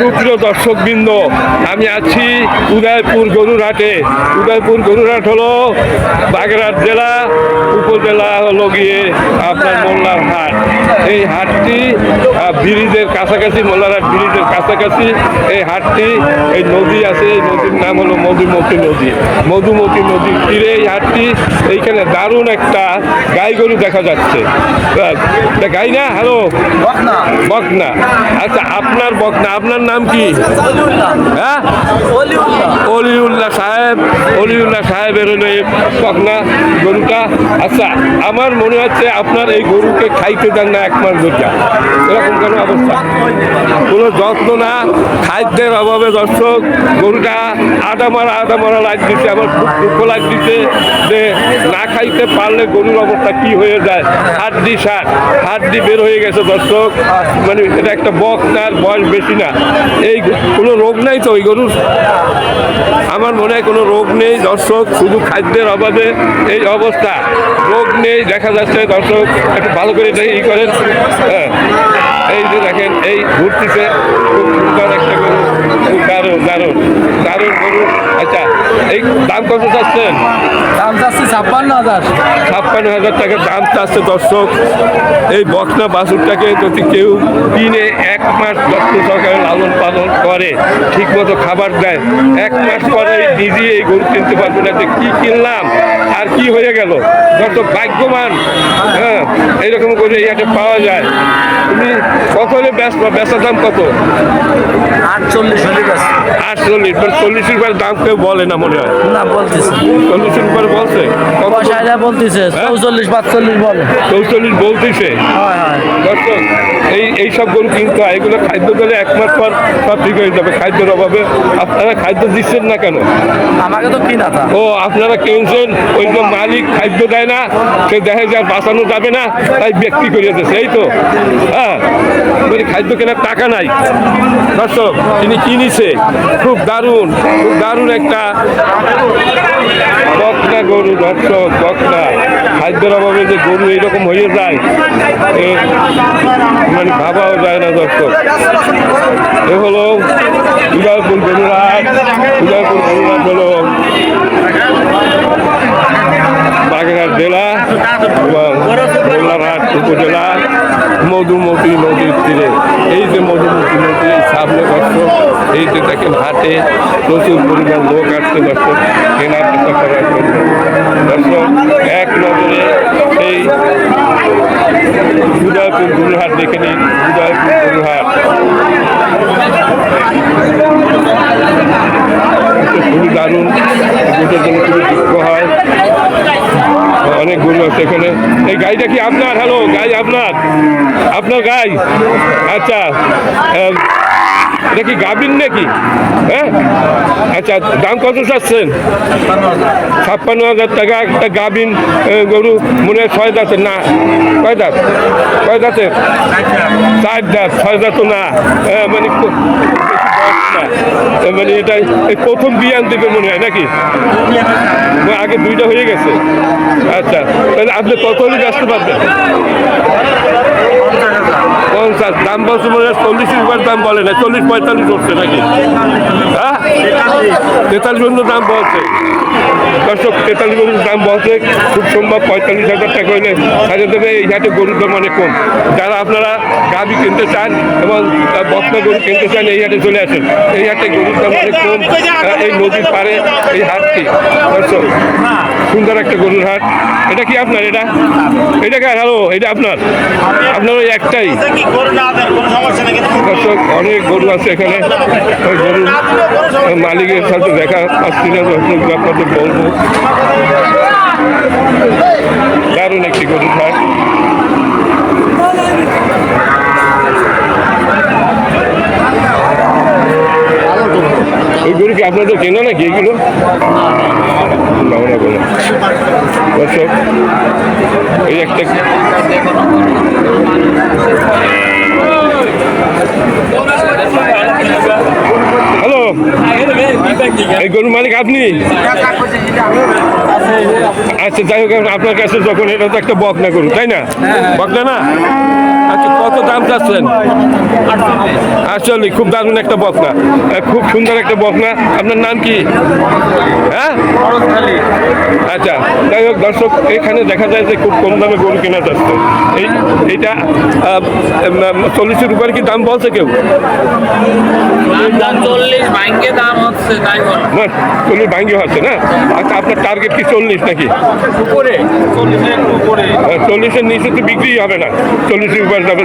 সুপ্রিয় দর্শকবৃন্দ আমি আছি উদয়পুর গরুরহাটে। উদয়পুর গরুরহাট হলো বাগেরহাট জেলা উপজেলা হলো গিয়ে আপনার মোল্লার হাট। এই হাটটি ব্রিজের কাছাকাছি মোল্লারহাট ব্রিজের কাছাকাছি এই হাটটি এই নদী আছে এই নদীর নাম হলো মধুমতি নদী। মধুমতি নদীর তীরে এই হাটটি এইখানে দারুণ একটা গাই গরু দেখা যাচ্ছে। গাই না? হ্যালো বকনা। আচ্ছা আপনার বকনা আপনার নাম কি? হ্যাঁ? অলিউল্লাহ সাহেব, অলিউল্লাহ সাহেবের হলো এই বকনা গরুটা। আচ্ছা আমার মনে হচ্ছে আপনার এই গরুকে খাইতে দেন না এক মাস ধরে এরকম কেন অবস্থা? কোনো যত্ন না, খাদ্যের অভাবে দর্শক, গরুটা আদা মারা আদা মারা লাগ দিচ্ছে আমার খুব দুঃখ লাগ দিচ্ছে যে না খাইতে পারলে গরুর অবস্থা কি হয়ে যায়। হাড্ডি সার, হাড্ডি বের হয়ে গেছে দর্শক। মানে এটা একটা বক তার বয়স বেশি না। এই কোনো রোগ নাই তো, ওই গরুর। আমার মনে হয় কোনো রোগ নেই, দর্শক, শুধু খাদ্যের অভাবে এই অবস্থা। রোগ নেই, দেখা যাচ্ছে, দর্শক, একটু ভালো করে এটা ই করেন। হ্যাঁ এই যে দেখেন, এই ঘুরতেছে খুব সুন্দর একটা গরু খুব দারুণ দারুণ দারুণ গরু। আচ্ছা এই দাম কত চাচ্ছেন? দাম ছাপ্পান্ন হাজার। টাকা দাম চাচ্ছে দর্শক। এই বকনা বাছুরটাকে যদি কেউ কিনে এক মাস যত্ন সহকারে লালন পালন করে ঠিক মতো খাবার দেয়, এক মাস পরে নিজে এই গরু কিনতে পারবে না যে কী কিনলাম, আর কি হয়ে গেল? যত ভাগ্যবান হ্যাঁ এইরকম করে এই পাওয়া যায়। তুমি কখনো ব্যস্ত বেচার দাম কত? আটচল্লিশ আটচল্লিশ মানে চল্লিশ রুপিয়ার দাম কেউ বলে না মনে হয়। না বলতেছে। চল্লিশ রুপিয়ার বলছে? কত বলতেছে চৌচল্লিশ পাঁচচল্লিশ বলে। চৌচল্লিশ বলতেছে? হয় হয়। দর্শক এই এই সব গরু কিনতে হয় এগুলো খাদ্য দিলে এক মাস পর সব ঠিক হয়ে যাবে খাদ্যের অভাবে। আপনারা খাদ্য দিচ্ছেন না কেন? আমাকে তো কিনা ও আপনারা কিনছেন ওই যে মালিক খাদ্য দেয় না সে দেখে যে আর বাঁচানো যাবে না তাই ব্যক্তি করিয়ে দিয়েছে এই তো? হ্যাঁ? খাদ্য কেনার টাকা নাই। দর্শক, তিনি কিনেছে। খুব দারুণ খুব দারুণ একটা বকনা গরু দর্শক, বকনা। খাদ্যের অভাবে যে গরু এইরকম হয়ে যায় মানে ভাবাও যায় না দর্শক। এ হলো উদয়পুর গরুরাট উদয়পুর গরুরাট হলো বাগেরহাট জেলা এবং উপজেলা। মধুমতি নদীর তীরে। এই যে মধুমতি নদী, এই সামনে দর্শক এই যে দেখেন হাটে প্রচুর পরিমাণ লোক আসছে দর্শক কেনার চেষ্টা করার জন্য এক নজরে এই উদয়পুর গুরুহাট দেখে নিন। উদয়পুর গুরুহাট খুবই দারুণ। গোটের জন্য খুবই দুঃখ হয়। অনেক গরু আছে এখানে। এই গাড়িটা কি আপনার? হ্যালো গাই আপনার? আপনার গাই আচ্ছা এটা কি গাবিন নাকি? হ্যাঁ? আচ্ছা দাম কত চাচ্ছেন? ছাপ্পান্ন হাজার টাকা একটা গাবিন গরু মনে হয় ছয় দাঁতের না কয় দাঁত? কয় দাঁতের? চার দাঁত। ছয় দাঁত তো না। আহ, মানে আহ, মানে এটাই প্রথম বিয়ান দেবে মনে হয় নাকি? আগে দুইটা হয়ে গেছে। আচ্ছা তাহলে আপনি কখনই আসতে পারবেন? পঞ্চাশ, দাম বলছে মনে চল্লিশ রুপার দাম বলে না, চল্লিশ পঁয়তাল্লিশ হচ্ছে নাকি? হ্যাঁ? তেতাল্লিশ পর্যন্ত দাম বলছে। দর্শক, তেতাল্লিশ পর্যন্ত দাম বলছে, খুব সম্ভব পঁয়তাল্লিশ হাজার টাকা হইলে সাজা দেবে এই হাটে গরুর দাম অনেক কম। যারা আপনারা গাভি কিনতে চান এবং বকনা গরু কিনতে চান, এই হাটে চলে আসেন। এই হাটে গরুর দাম অনেক কম এই নদীর পাড়ে এই হাটটি। দর্শক সুন্দর একটা গরুর হাট। এটা কি আপনার এটা? এটা কার? হ্যালো এটা আপনার? আপনার ওই একটাই। দর্শক, অনেক গরু আছে এখানে। ওই মালিকের সাথে দেখা পাচ্ছি না, দর্শক, আপনাদের বলব। দারুণ একটি গরুর হাট। ওই গরু কি আপনাদের কেনা নাকি এইগুলো ভাবনা বলে দর্শক এই একটা হ্যালো এই গরুর মালিক আপনি? আচ্ছা যাই হোক আপনার কাছে যখন এটা তো একটা বকনা গরু তাই না? বকনা না? আচ্ছা কত দাম চাচ্ছেন? আটচল্লিশ খুব দারুণ একটা বকনা। খুব সুন্দর একটা বকনা। আপনার নাম কি? হ্যাঁ? আচ্ছা যাই হোক দর্শক এখানে দেখা যায় যে খুব কম দামে গরু কেনা যাচ্ছে। এই এইটা চল্লিশের উপরে কি দাম বলছে কেউ? চল্লিশ দাম হচ্ছে তাই বল। না চল্লিশ ভাঙ্গি হচ্ছে না? আচ্ছা আপনার টার্গেট কি চল্লিশ নাকি? চল্লিশের উপরে। চল্লিশের নিচে তো বিক্রি হবে না। চল্লিশের উপরে যাবে